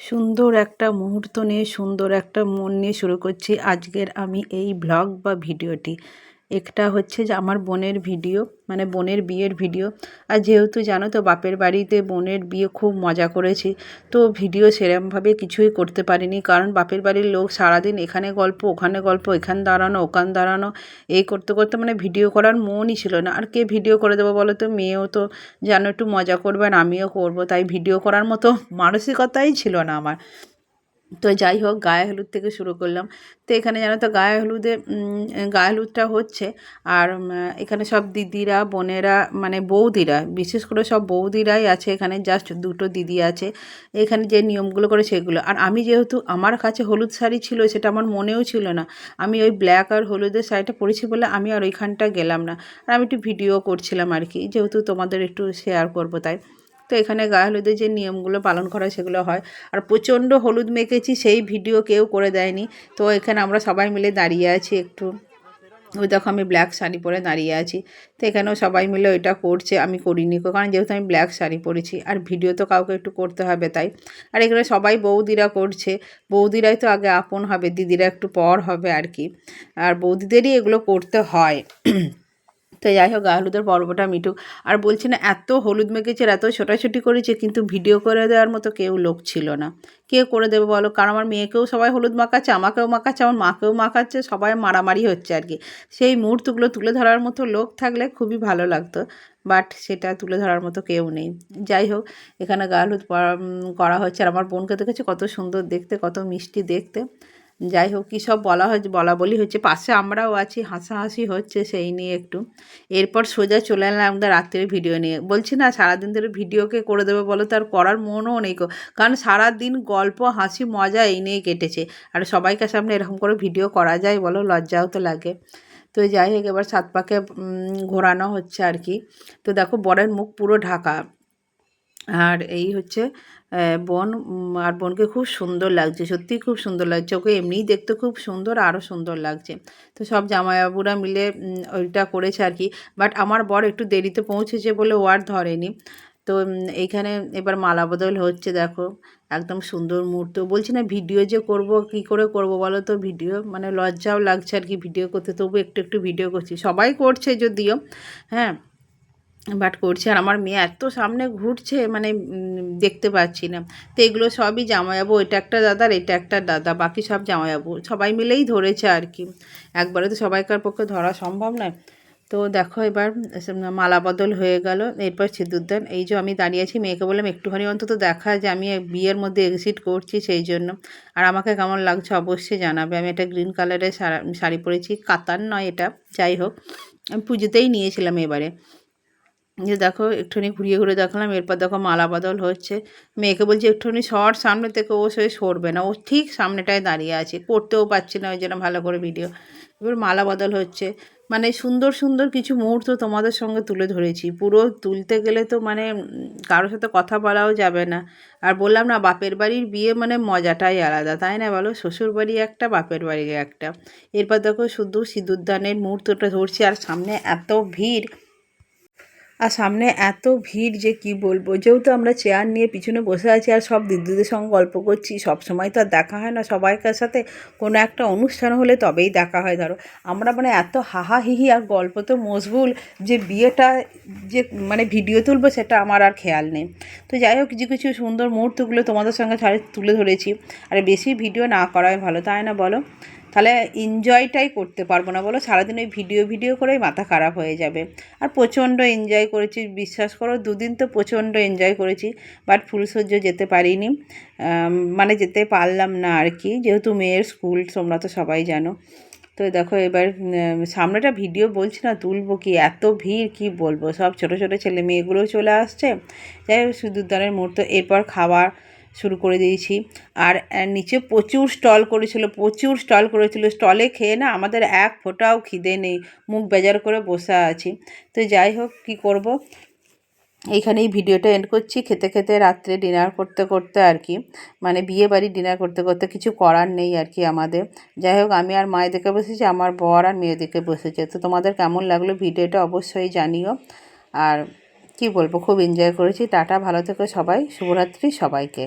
সুন্দর একটা মুহূর্ত নিয়ে, সুন্দর একটা মন নিয়ে শুরু করছি আজকের আমি এই ব্লগ বা ভিডিওটি একটা হচ্ছে যে আমার বোনের ভিডিও মানে বোনের বিয়ের ভিডিও। আর যেহেতু জানো তো বাপের বাড়িতে বোনের বিয়ে খুব মজা করেছি, তো ভিডিও সেরমভাবে কিছুই করতে পারিনি। কারণ বাপের বাড়ির লোক সারাদিন এখানে গল্প, ওখানে গল্প, এখান দাঁড়ানো, ওখান দাঁড়ানো, এই করতে করতে মানে ভিডিও করার মনই ছিল না। আর কে ভিডিও করে দেবো বলো তো? মেয়েও তো যেন একটু মজা করবে আর আমিও করব। তাই ভিডিও করার মতো মানসিকতাই ছিল না আমার। তো যাই হোক গায়ে হলুদ থেকে শুরু করলাম। তো এখানে জানো তো গায়ে হলুদে গায়ে হলুদটা হচ্ছে আর এখানে সব দিদিরা, বোনেরা মানে বৌদিরা, বিশেষ করে সব বৌদিরাই আছে এখানে, জাস্ট দুটো দিদি আছে। এখানে যে নিয়মগুলো করে সেগুলো। আর আমি যেহেতু আমার কাছে হলুদ শাড়ি ছিল, সেটা আমার মনেও ছিল না। আমি ওই ব্ল্যাক আর হলুদের শাড়িটা পরেছি বলে আমি আর ওইখানটা গেলাম না। আর আমি একটু ভিডিও করছিলাম আর কি, যেহেতু তোমাদের একটু শেয়ার করব তাই। তো এখানে গায়ে হলুদের যে নিয়মগুলো পালন করা সেগুলো হয়। আর প্রচণ্ড হলুদ মেখেছি, সেই ভিডিও কেউ করে দেয়নি। তো এখানে আমরা সবাই মিলে দাঁড়িয়ে আছি একটু। ওই দেখো আমি ব্ল্যাক শাড়ি পরে দাঁড়িয়ে আছি। তো এখানেও সবাই মিলে ওইটা করছে, আমি করিনি কারণ যেহেতু আমি ব্ল্যাক শাড়ি পরেছি। আর ভিডিও তো কাউকে একটু করতে হবে তাই। আর এখানে সবাই বৌদিরা করছে। বৌদিরাই তো আগে আপন হবে, দিদিরা একটু পর হবে আর কি। আর বৌদিদেরই এগুলো করতে হয়। তো যাই হোক হলুদের পর্বটা মিটুক আর বলছি না, এত হলুদ মেখেছে এত ছোটাছুটি করেছে, কিন্তু ভিডিও করে দেওয়ার মতো কেউ লোক ছিল না। কে করে দেবে বলো? কারণ আমার মেয়েকেও সবাই হলুদ মাখাচ্ছে, আমাকেও মাখাচ্ছে, আমার মাকেও মাখাচ্ছে, সবাই মারামারি হচ্ছে আর কি। সেই মুহূর্তগুলো তুলে ধরার মতো লোক থাকলে খুবই ভালো লাগতো, বাট সেটা তুলে ধরার মতো কেউ নেই। যাই হোক, এখানে গা হলুদ করা হচ্ছে আর আমার বোনকে দেখেছে কত সুন্দর দেখতে, কত মিষ্টি দেখতে। যাই হোক কী সব বলা হচ্ছে বলা বলি হচ্ছে, পাশে আমরাও আছি, হাসাহাসি হচ্ছে সেই নিয়ে একটু। এরপর সোজা চলে এলাম আমাদের রাত্রের ভিডিও নিয়ে। বলছি না, সারাদিন ধরে ভিডিওকে করে দেবে বলো তার করার মনও নেই কারণ সারাদিন গল্প, হাসি, মজা এই নিয়ে কেটেছে। আর সবাইকে সামনে এরকম করে ভিডিও করা যায় বলো, লজ্জাও তো লাগে। তো যাই হোক, এবার সাত পাকে ঘোরানো হচ্ছে আর কি। তো দেখো, বরের মুখ পুরো ঢাকা। আর এই হচ্ছে বোন আর বোনকে খুব সুন্দর লাগছে সত্যিই খুব সুন্দর লাগছে, ওকে এমনিই দেখতে খুব সুন্দর, আরও সুন্দর লাগছে। তো সব জামাইবাবুরা মিলে ওইটা করেছে আর কি। বাট আমার বর একটু দেরিতে পৌঁছেছে বলে ও আর ধরেনি। তো এইখানে এবার মালা বদল হচ্ছে, দেখো, একদম সুন্দর মুহূর্ত। বলছি না ভিডিও যে করব, কি করে করব বলো তো? ভিডিও মানে লজ্জাও লাগছে আর কি ভিডিও করতে। তবু একটু একটু ভিডিও করছি। সবাই করছে যদিও হ্যাঁ বাট করছে আর আমার মেয়ে এত সামনে ঘুরছে মানে দেখতে পাচ্ছি না। তো এগুলো সবই জামাইবাবু, এটা একটা দাদার, এটা একটা দাদা, বাকি সব জামাইবাবু। সবাই মিলেই ধরেছে আর কি। একবারে তো সবাইকার পক্ষে ধরা সম্ভব নয়। তো দেখো এবার মালা বদল হয়ে গেল। এরপর সিঁদুরদান, এই যে আমি দাঁড়িয়ে আছি, মেয়েকে বললাম, একটুখানি অন্তত দেখা, যে আমি বিয়ের মধ্যে এক্সিট করছি সেই জন্য। আর আমাকে কেমন লাগছে অবশ্যই জানাবে। আমি একটা গ্রিন কালারের শাড়ি পরেছি। কাতার নয় এটা, যাই হোক। আমি পুজোতেই নিয়েছিলাম এবারে। যে দেখো একটুখানি ঘুরিয়ে ঘুরে দেখলাম, এরপর দেখো মালা বদল হচ্ছে। মেয়েকে বলছি, একটুখানি শর্ট সামনে থেকে ও সে সরবে না, ও ঠিক সামনেটায় দাঁড়িয়ে আছে করতেও পারছি না ওই জন্য ভালো করে ভিডিও এবার মালা বদল হচ্ছে। মানে সুন্দর সুন্দর কিছু মুহূর্ত তোমাদের সঙ্গে তুলে ধরেছি। পুরো তুলতে গেলে তো মানে কারোর সাথে কথা বলাও যাবে না। আর বললাম না, বাপের বাড়ির বিয়ে মানে মজাটাই আলাদা, তাই না বলো? শ্বশুর বাড়ি একটা, বাপের বাড়ি একটা। এরপর দেখো শুধু সিঁদুরদানের মুহূর্তটা ধরছি, আর সামনে এত ভিড় আর সামনে এত ভিড় যে কি বলব? যেহেতু আমরা চেয়ার নিয়ে পিছনে বসে আছি আর সব দিদিদের সঙ্গে গল্প করছি সব সময় তো আর দেখা হয় না সবাইকার সাথে। কোনো একটা অনুষ্ঠান হলে তবেই দেখা হয়, ধরো। আমরা মানে এত হাহা হিহি আর গল্প তো মশগুল যে বিয়েটা যে মানে ভিডিও তুলবো সেটা আমার আর খেয়াল নেই। তো যাই হোক কিছু কিছু সুন্দর মুহূর্তগুলো তোমাদের সঙ্গে তুলে ধরেছি। আর বেশি ভিডিও না করাই ভালো, তাই না বলো? তাহলে এনজয়টাই করতে পারব না। বলো সারাদিন ওই ভিডিও ভিডিও করেই মাথা খারাপ হয়ে যাবে। আর প্রচণ্ড এনজয় করেছি, বিশ্বাস করো, দুদিন তো প্রচণ্ড এনজয় করেছি বাট ফুলসজ্জ যেতে পারিনি। মানে যেতে পারলাম না আর কি, যেহেতু মেয়ের স্কুল তোমরা তো সবাই জানো। তো দেখো এবার সামনেটা ভিডিও বলছি না, তুলবো কি, এত ভিড়, কি বলব? সব ছোট ছোট ছেলে মেয়েগুলোও চলে আসছে। যাই হোক সিঁদুরদানের মুহূর্ত, এরপর খাবার শুরু করে দিয়েছি। আর নিচে প্রচুর স্টল করেছিল, প্রচুর স্টল করেছিল। স্টলে খেয়ে না আমাদের এক ফোঁটাও খিদে নেই। মুখ বেজার করে বসে আছি। তো যাই হোক, কি করব? এইখানেই ভিডিওটা এন্ড করছি। খেতে খেতে রাত্রে ডিনার করতে করতে আর কি মানে বিয়ে বাড়ি ডিনার করতে করতে কিছু করার নেই আর কি আমাদের। যাই হোক, আমি আর মায়ের দিকে বসেছি, আমার বর আর মেয়ে দিকে বসেছে। তো তোমাদের কেমন লাগল ভিডিওটা অবশ্যই জানিও। আর কি বলব, খুব এনজয় করেছি। টাটা, ভালো থেকো সবাই। শুভরাত্রি সবাইকে।